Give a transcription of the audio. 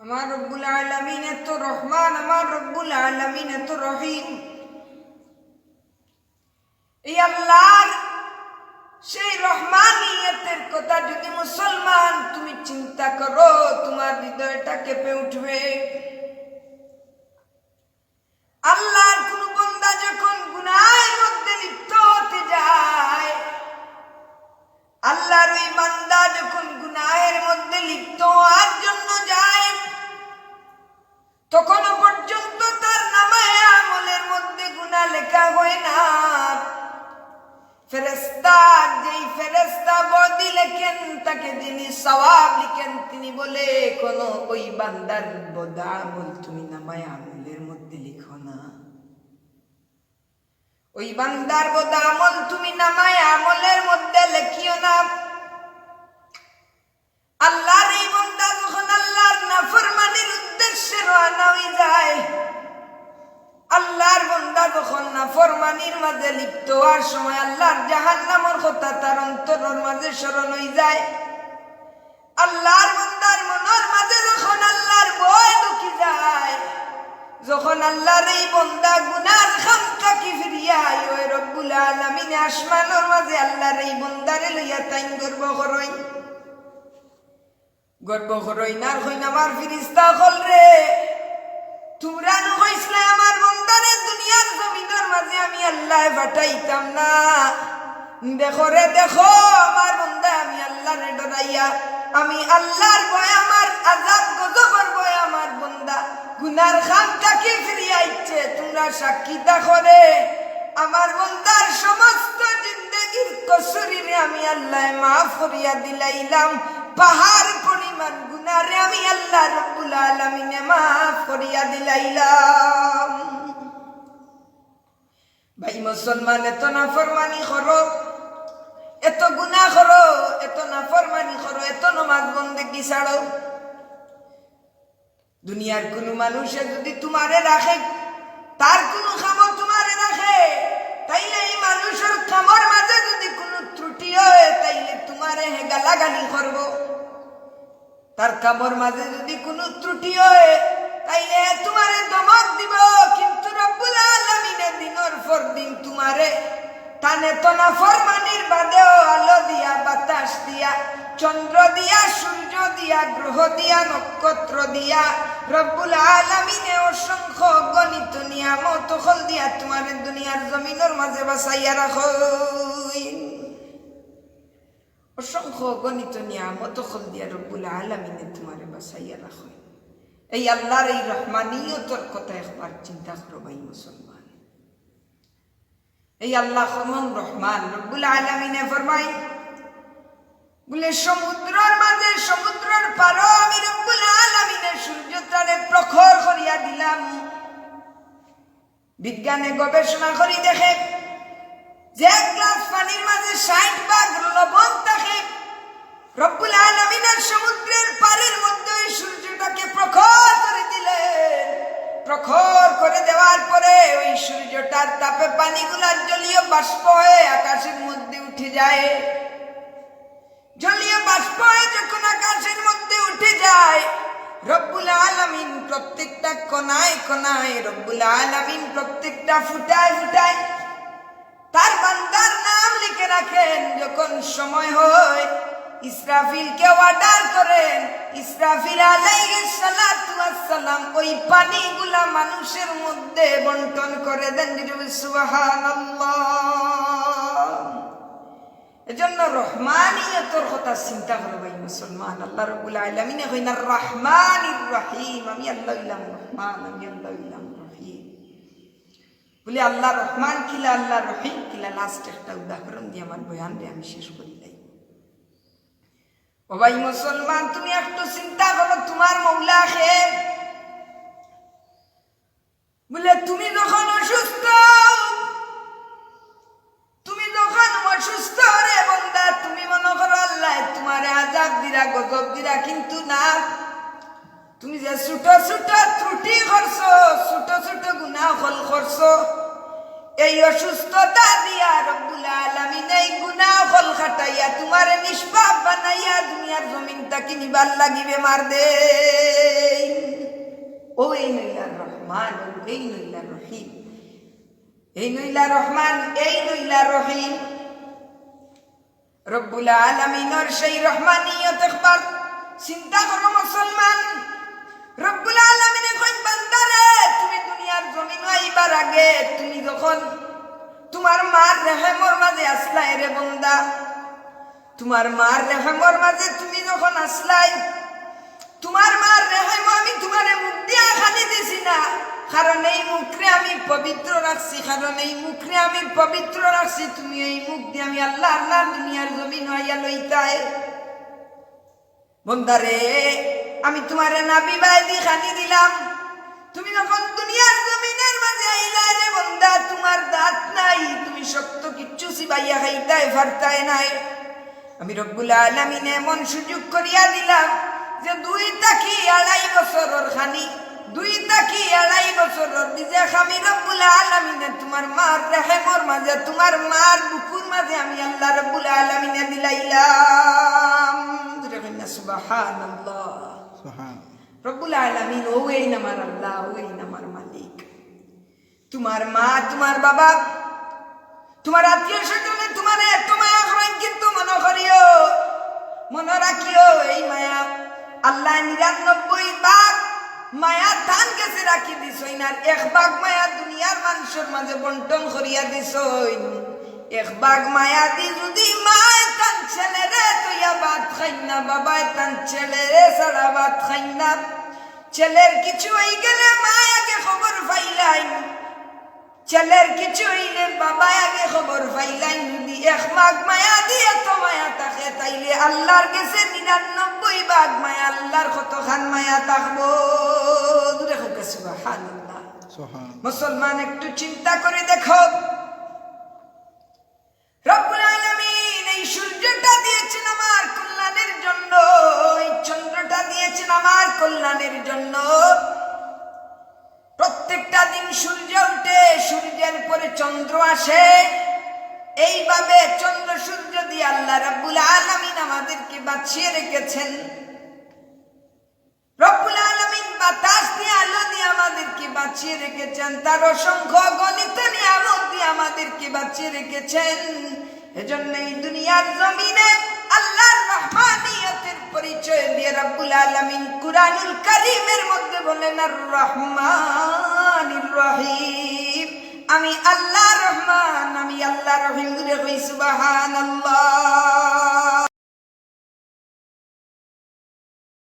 আমার রব্বুল আলমিন এত রহমান, আমার রব্বুল আলমিন এত রহিম। এই আল্লাহর সেই রহমানিয়তের কথা যদি মুসলমান তুমি চিন্তা করো, তোমার হৃদয়টা কেঁপে উঠবে। আল্লাহর কোন বন্দা যখন গুনাহের মধ্যে লিপ্ত হতে যায়, আল্লাহর ওই বান্দা যখন গুনাহের মধ্যে লিপ্ত হওয়ার জন্য কোন ওই বান্দার বদা আমল তুমি নামায় আমলের মধ্যে লিখো না। ওই বান্দার বদা আমল তুমি নামায় আমলের মধ্যে লেখিও না। আল্লাহর এই বন্দা যখন আল্লাহর নাফরমানির উদ্দেশ্যে রওনা হয়ে যায়, আল্লাহর বন্দা যখন নাফরমানির মাঝে লিপ্ত হওয়ার সময় আল্লাহর জাহান্নামর কথা তার অন্তরের মাঝে স্মরণ হয়ে যায়। আল্লাহর যখন আল্লাহর এই বন্দা গুনার খামটা কি ফিরিয়াই ওই রব্বুল আলামিনে আসমানের মাঝে আল্লাহর এই বন্দারে লইয়া তাইন গর্ব করই। গর্ব করই না হই না আমার ফিরিস্তা হল রে। তোমরা নহইসলে আমার বন্দারে, দুনিয়ার জমিনের মাঝে আমি আল্লাহ পাঠাইতাম না। দেখো রে, দেখো, আমার বন্দা, আমি আল্লাহরে ডরাইয়া, আমি আল্লাহর ভয় আমার আজাব গুনার খামটাকে ফিরিয়ে আইছে? তোমরা সাক্ষী দেখো রে। আমার বন্দার সমস্ত জিন্দগির কসুরিরে আমি আল্লাহ মাফ করিয়া দিলাইলাম। পাহাড় পরিমাণ গুনারে আমি আল্লাহ রব্বুল আলমিনে মাফ করিয়া দিলাইলাম। ভাই, মুসলমান, এত নাফরমানি করো। এত গুনাহ করো, এত নাফরমানি করো, এত নমাজ বন্দেগি ছাড়ো। দুনিয়ার কোনো মানুষে যদি তোমারে রাখে, তার কোনো খামর তোমারে রাখে। তাইলে এই মানুষের খামর মাঝে যদি কোনো ত্রুটি হয়, তাইলে তোমারে হে গালাগালি করব। তার কামর মাঝে যদি কোনো ত্রুটি হয়, তাইলে তোমারে দমক দিব। কিন্তু রব্বুল আলামিনে দিনের পর দিন তোমারে টানে তো না ফরমানির বাদেও আলো দিয়া, বাতাস দিয়া চন্দ্র দিয়া, সূর্য দিয়া, গ্রহ দিয়া, নক্ষত্র দিয়া, রব্বুল আলামিনে অসংখ্য গণিত নিয়ামত হল দিয়া তোমার দুনিয়ার জমিনের মাঝে বাসাইয়া রাখো। অসংখ্য গণিত নিয়ামত হল দিয়া রব্বুল আলামিনে তোমার বাসাইয়া রাখো। এই আল্লাহর এই রহমানিয়তর কথা একবার চিন্তা করো ভাই মুসলমান। এই আল্লাহ রহমান রব্বুল আলমিনে ফরমাই বলে, সমুদ্রের মাঝে, সমুদ্রের পারো আমি রব্বুল আলমিনে সূর্যটারে প্রখর করিয়া দিলাম। বিজ্ঞানে গবেষণা করি দেখে, যে গ্লাস পানির মাঝে ষাট ভাগ লবণ থাকে, রব্বুল আলমিনের সমুদ্রের পাড়ের মধ্যে সূর্যটাকে প্রখর করে দিলেন। প্রখর করে দেওয়ার পরে ওই সূর্যটার তাপে পানিগুলার জলীয় বাষ্প হয়ে আকাশের মধ্যে উঠে যায়। জলীয় বাষ্প যখন আকাশের মধ্যে উঠে যায়। রব্বুল আলমিন প্রত্যেকটা কোনায় কোনায় রব্বুল আলমিন প্রত্যেকটা ফুটায় ফুটায় তার বান্দার নাম লিখে রাখেন, যখন সময় হয় ইসরাফিলকে অর্ডার করেন, ইসরাফিল ওয়াসসালাম ওই পানিগুলা মানুষের মধ্যে বন্টন করে দেন। সুবহানাল্লাহ। এজন্য রহমানিয়তর কথা চিন্তা করো ভাই মুসলমান, আল্লাহ রব্বুল আলামিনে কইনা রহমানির রহিম। আমি আল্লাহ ইলাম রহমান, আমি আল্লাহ ইলাম রহিম। বলে আল্লাহ রহমান কিলা, আল্লাহ রহিম কিলা। লাস্ট একটা উদাহরণ দিয়ে আমার বয়ান দিয়ে আমি শেষ করি নাই ও ভাই মুসলমান, তুমি একটু চিন্তা করো, তোমার মৌলা খে তুমি যে ছোট ছোট ত্রুটি করছ ছোট ছোট গুণা ফল করছ, এই অসুস্থতা দিয়া রব্বুল আলামিন এই গুনাহ ফল খাটাইয়া তোমার নিষ্পাপ বানাইয়া দুনিয়ার জমিনটা কিনিবার লাগিবে মার দে। ও এই নইলা রহমান, এই নইলা রহিম, এই নইলা রহমান, এই নইলা রহিম। রব্বুল আলমিনর সেই রহমানিয়ত একবার চিন্তা করো মুসলমান তোমার মার রেহেমর মাঝে আসলাই রে বন্দা। তোমার মার রেহেমর মাঝে তুমি যখন আসলাই, তোমার মার রেহেম আমি তোমারে মুখ দিয়া খালি দিছি না। কারণ এই মুখরে আমি পবিত্র রাখছি, কারণ এই মুখরে আমি পবিত্র রাখছি, তুমি এই মুখ দিয়ে আমি আল্লাহ আল্লাহ দুনিয়ার জমিন হইয়া লইতায় বন্দারে আমি তোমারে নাবি বাই দি খানি দিলাম। তুমি যখন দুনিয়ার জমিনের মাঝে আইলা রে বন্দা, তোমার দাঁত নাই তুমি শক্ত কিচ্ছু সিবাইয়া খাইতায় ফারতায় নাই। আমি রব্বুল আলমিনে এমন সুযোগ করিয়া দিলাম যে দুই তাকি আড়াই বছরের খানি দুই তাকি আড়াই বছরের নিজে আমি রব্বুল আলমিনে তোমার মার রেহেমর মাঝে তোমার মার বুকুর মাঝে আমি আল্লাহ রব্বুল আলমিনে দিলাইলাম। সুবহান রব্বুল আলমিন ও এই নামার আল্লাহ ও এই নামার মালিক। তোমার মা তোমার বাবা তোমার আত্মীয় স্বজনে, তোমার এত মায়া করেন কিন্তু মনে করিও, মনে রাখিও, এই মায়া আল্লাহ নিরানব্বই ভাগ মায়া টান গেছে রাখি দিছইন, আর এক ভাগ মায়া দুনিয়ার মানুষের মাঝে বন্টন করিয়া দিছইন। এক ভাগ মায়া দি যদি মায় তান ছেলে রে তুইয়া ভাত খাই না বাবায় তান ছেলে রে, সারা ভাত খাই না। ছেলের কিছু হয়ে গেলে মায়াকে খবর পাইলাইন। ছেলের কিছু হইলে বাবা আগে খবর পাইলাই যদি এক মাঘ মায়া দিয়ে তো মায়া থাকে তাইলে আল্লাহর কাছে নিরানব্বই ভাগ মায়া আল্লাহর কত খান মায়া থাকব মুসলমান একটু চিন্তা করে দেখো রব্বুল আলামিন এই সূর্যটা দিয়েছেন আমার কল্যাণের জন্য এই চন্দ্রটা দিয়েছেন আমার কল্যাণের জন্য প্রত্যেকটা দিন সূর্য উঠে, সূর্যের পরে চন্দ্র আসে। এইভাবে চন্দ্র সূর্য দিয়ে আল্লাহ রাব্বুল আলামিন আমাদেরকে বাঁচিয়ে রেখেছেন। রব্বুল আলামিন বাতাস দিয়ে, আলো দিয়ে আমাদেরকে বাঁচিয়ে রেখেছেন। তার অসংখ্য গণিত নিয়ামত দিয়ে আমাদেরকে বাঁচিয়ে রেখেছেন। এজন্য এই দুনিয়ার জমিনে আল্লাহর রহমানিয়তের পরিচয় দিয়ে রব্বুল আলামিন কুরআনুল কারীমের মধ্যে বলেন আর রহিম। আমি আল্লাহ রহমান আমি আল্লাহ রহিম। জুড়ে কই সুবহানাল্লাহ।